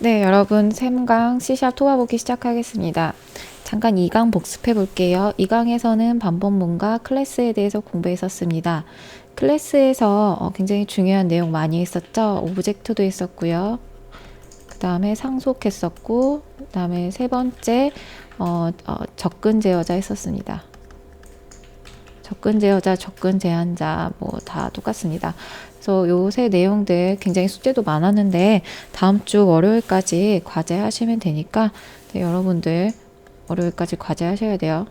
네, 여러분 샘강 C샵 토화 보기 시작하겠습니다. 잠깐 2강 복습해 볼게요. 2강에서는 반복문과 클래스에 대해서 공부했었습니다. 클래스에서 어, 굉장히 중요한 내용 많이 했었죠. 오브젝트도 했었고요. 그 다음에 상속했었고, 그 다음에 세 번째 어, 어, 접근 제어자 했었습니다. 접근 제어자, 접근 제한자 뭐 다 똑같습니다. 그래서 요새 내용들 굉장히 숙제도 많았는데 다음 주 월요일까지 과제하시면 되니까 네, 여러분들 월요일까지 과제하셔야 돼요.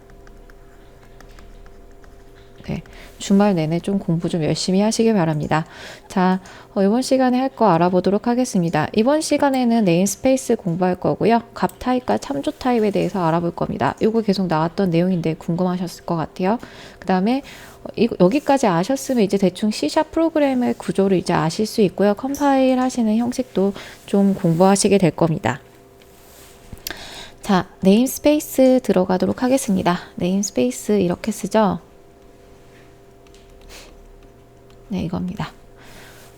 네, 주말 내내 좀 공부 좀 열심히 하시길 바랍니다. 자, 어, 이번 시간에 할 거 알아보도록 하겠습니다. 이번 시간에는 네임스페이스 공부할 거고요. 값 타입과 참조 타입에 대해서 알아볼 겁니다. 이거 계속 나왔던 내용인데 궁금하셨을 것 같아요. 그 다음에 어, 여기까지 아셨으면 이제 대충 C샵 프로그램의 구조를 이제 아실 수 있고요. 컴파일 하시는 형식도 좀 공부하시게 될 겁니다. 자, 네임스페이스 들어가도록 하겠습니다. 네임스페이스 이렇게 쓰죠? 네, 이겁니다.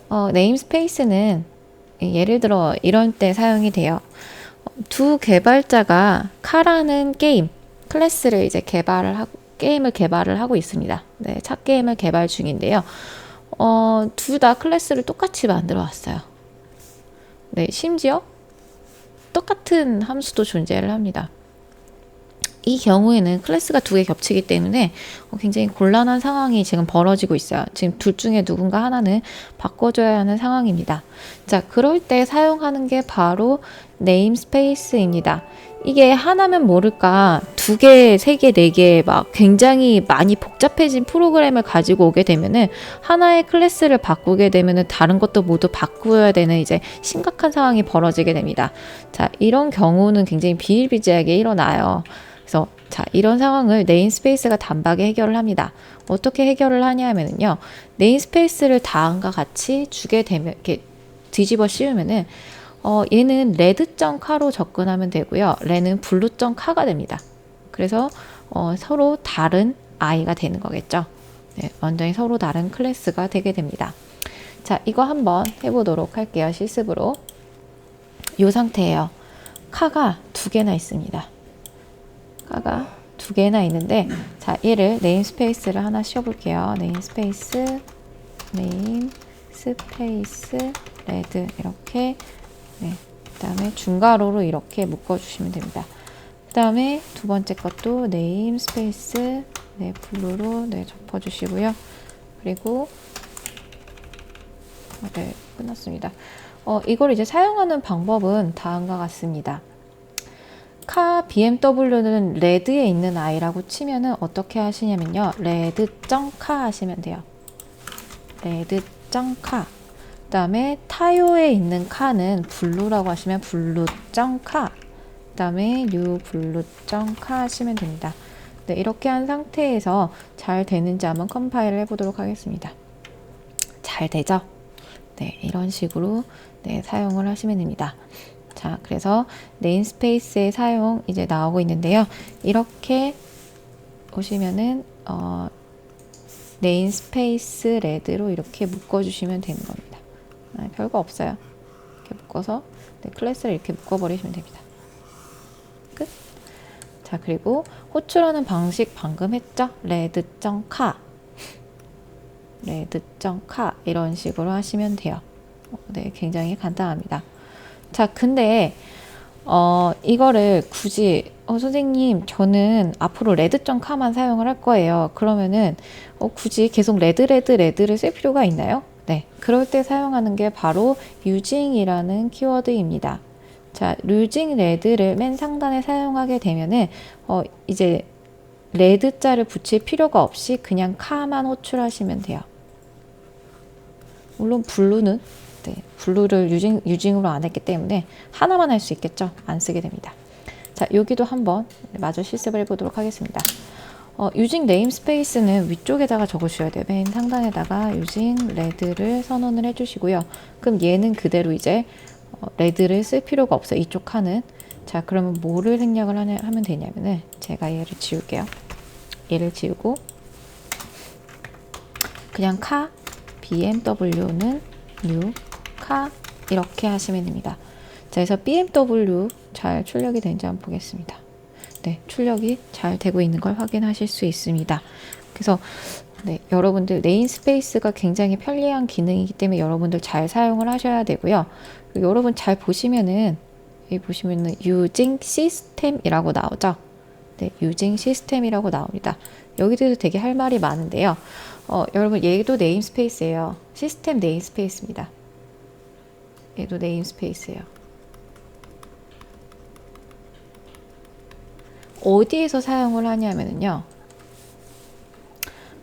어, 네임스페이스는 예를 들어 이런 때 사용이 돼요. 두 개발자가 카라는 게임 클래스를 이제 개발을 하고 게임을 개발을 하고 있습니다. 네, 차 게임을 개발 중인데요. 어, 둘 다 클래스를 똑같이 만들어 왔어요. 네, 심지어 똑같은 함수도 존재를 합니다. 이 경우에는 클래스가 두 개 겹치기 때문에 어, 굉장히 곤란한 상황이 지금 벌어지고 있어요. 지금 둘 중에 누군가 하나는 바꿔줘야 하는 상황입니다. 자, 그럴 때 사용하는 게 바로 네임 스페이스입니다. 이게 하나면 모를까 두 개, 세 개, 네 개 막 굉장히 많이 복잡해진 프로그램을 가지고 오게 되면은 하나의 클래스를 바꾸게 되면은 다른 것도 모두 바꾸어야 되는 이제 심각한 상황이 벌어지게 됩니다. 자, 이런 경우는 굉장히 비일비재하게 일어나요. 그래서 자, 이런 상황을 네임스페이스가 단박에 해결을 합니다. 어떻게 해결을 하냐면요. 네임스페이스를 다음과 같이 주게 되면 이렇게 뒤집어 씌우면은 어, 얘는 레드.카로 접근하면 되고요. 레는 블루.카가 됩니다. 그래서 어, 서로 다른 아이가 되는 거겠죠. 네, 완전히 서로 다른 클래스가 되게 됩니다. 자, 이거 한번 해보도록 할게요. 실습으로. 이 상태예요. 카가 두 개나 있습니다. 카가 두 개나 있는데, 자, 얘를 네임스페이스를 하나 씌워볼게요. 네임스페이스, 네임, 스페이스, 레드 이렇게 네. 그 다음에 중괄호로 이렇게 묶어주시면 됩니다. 그 다음에 두 번째 것도 네임 스페이스 네, 블루로 네, 접어주시고요. 그리고 네, 끝났습니다. 어, 이걸 이제 사용하는 방법은 다음과 같습니다. 카 BMW는 레드에 있는 아이라고 치면은 어떻게 하시냐면요. 레드.카 하시면 돼요. 레드.카 그 다음에 타요에 있는 카는 블루라고 하시면 블루.카 그 다음에 뉴 블루.카 하시면 됩니다. 네, 이렇게 한 상태에서 잘 되는지 한번 컴파일을 해보도록 하겠습니다. 잘 되죠? 네, 이런 식으로 네, 사용을 하시면 됩니다. 자, 그래서 네임스페이스의 사용 이제 나오고 있는데요. 이렇게 보시면은 어, 네임스페이스 레드로 이렇게 묶어주시면 되는 겁니다. 아, 별거 없어요. 이렇게 묶어서 네, 클래스를 이렇게 묶어버리시면 됩니다. 끝. 자 그리고 호출하는 방식 방금 했죠? 레드.카 레드.카 이런 식으로 하시면 돼요. 어, 네, 굉장히 간단합니다. 자, 근데 어, 이거를 굳이 어, 선생님, 저는 앞으로 레드.카만 사용을 할 거예요. 그러면은 어, 굳이 계속 레드, 레드, 레드를 쓸 필요가 있나요? 네, 그럴 때 사용하는 게 바로 using이라는 키워드입니다. 자, using red를 맨 상단에 사용하게 되면은 어, 이제 레드 자를 붙일 필요가 없이 그냥 카만 호출하시면 돼요. 물론 블루는 네, 블루를 유징, 유징으로 안 했기 때문에 하나만 할 수 있겠죠. 안 쓰게 됩니다. 자, 여기도 한번 마저 실습을 해보도록 하겠습니다. 어, using namespace는 위쪽에다가 적으셔야 돼요. 맨 상단에다가 using red를 선언을 해주시고요. 그럼 얘는 그대로 이제 어, red를 쓸 필요가 없어요. 이쪽 칸은. 자, 그러면 뭐를 생략을 하냐, 하면 되냐면은 제가 얘를 지울게요. 얘를 지우고 그냥 카 BMW는 new 카 이렇게 하시면 됩니다. 자, 그래서 BMW 잘 출력이 되는지 한번 보겠습니다. 네, 출력이 잘 되고 있는 걸 확인하실 수 있습니다. 그래서 네, 여러분들 네임스페이스가 굉장히 편리한 기능이기 때문에 여러분들 잘 사용을 하셔야 되고요. 여러분 잘 보시면은 여기 보시면은 using system이라고 나오죠. 네, using system이라고 나옵니다. 여기도 되게 할 말이 많은데요. 어, 여러분 얘도 네임스페이스예요. 시스템 네임스페이스입니다. 얘도 네임스페이스예요. 어디에서 사용을 하냐면요.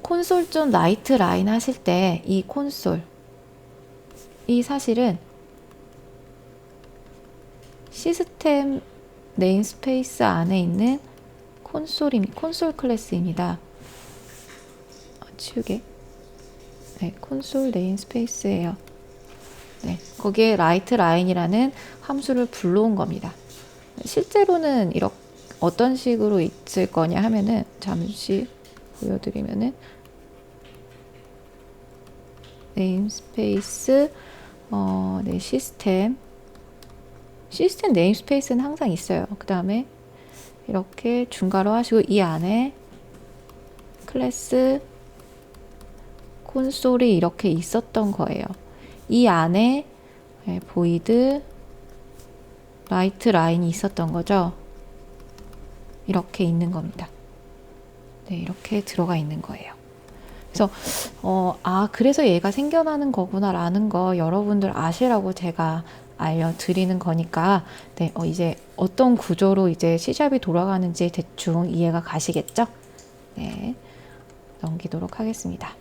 콘솔 좀 라이트 라인 하실 때 이 콘솔 이 사실은 시스템 네임스페이스 안에 있는 콘솔이 콘솔 클래스입니다. 어, 치우게. 네, 콘솔 네임스페이스예요. 네, 거기에 라이트 라인이라는 함수를 불러온 겁니다. 실제로는 이렇게 어떤 식으로 있을 거냐 하면은 잠시 보여드리면은 네임스페이스 어, 네, 시스템 시스템 네임스페이스는 항상 있어요. 그 다음에 이렇게 중괄호 하시고 이 안에 클래스 콘솔이 이렇게 있었던 거예요. 이 안에 네, 보이드 라이트 라인이 있었던 거죠. 이렇게 있는 겁니다. 네, 이렇게 들어가 있는 거예요. 그래서 어, 아 그래서 얘가 생겨나는 거구나라는 거 여러분들 아시라고 제가 알려드리는 거니까 네, 어, 이제 어떤 구조로 이제 시샵이 돌아가는지 대충 이해가 가시겠죠? 네, 넘기도록 하겠습니다.